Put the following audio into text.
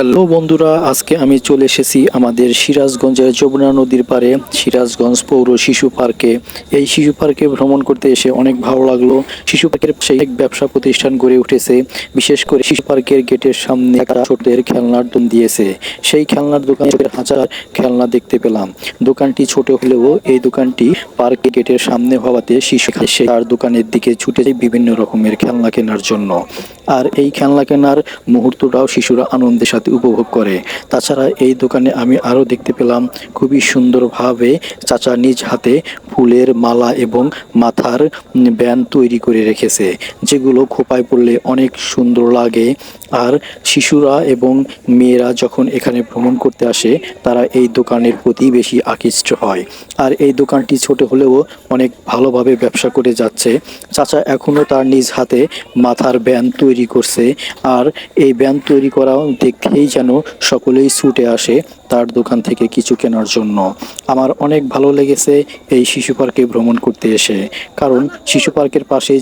Hello বন্ধুরা, আজকে আমি চলে এসেছি আমাদের সিরাজগঞ্জের যমুনা নদীর পারে সিরাজগঞ্জ পৌর শিশু পার্কে। এই শিশু পার্কে ভ্রমণ করতে এসে অনেক ভালো লাগল। শিশু পার্কের পাশে এক ব্যবসা প্রতিষ্ঠান গড়ে উঠেছে। বিশেষ করে শিশু পার্কের গেটের সামনে একটা ছোটদের খেলনার দোকান দিয়েছে। সেই খেলনার দোকানে হাজার খেলনা দেখতে পেলাম। দোকানটি ছোট হলেও এই দোকানটি পার্কে গেটের সামনে হওয়াতে শিশু তার দোকানের দিকে ছুটে যায় বিভিন্ন রকমের খেলনা কেনার জন্য। আর এই খেলনা কেনার মুহূর্তটাও শিশুরা আনন্দের সাথে উপভোগ করে। তাছাড়া এই দোকানে আমি আরও দেখতে পেলাম খুবই সুন্দরভাবে চাচা নিজ হাতে ফুলের মালা এবং মাথার উম, ব্যান্ড তৈরি করে রেখেছে যেগুলো খোপায় পড়লে অনেক সুন্দর লাগে। আর শিশুরা এবং মেয়েরা যখন এখানে ভ্রমণ করতে আসে তারা এই দোকানের প্রতি বেশি আকৃষ্ট হয়। আর এই দোকানটি ছোট হলেও অনেক ভালোভাবে ব্যবসা করে যাচ্ছে। চাচা এখনও তার নিজ হাতে মাথার ব্যান্ড তৈরি করছে আর এই ব্যান্ড তৈরি করা দেখেই যেন সকলেই ছুটে আসে তার দোকান থেকে কিছু কেনার জন্য। আমার অনেক ভালো লেগেছে এই শিশু পার্কে ভ্রমণ করতে এসে। কারণ শিশু পার্কের পাশে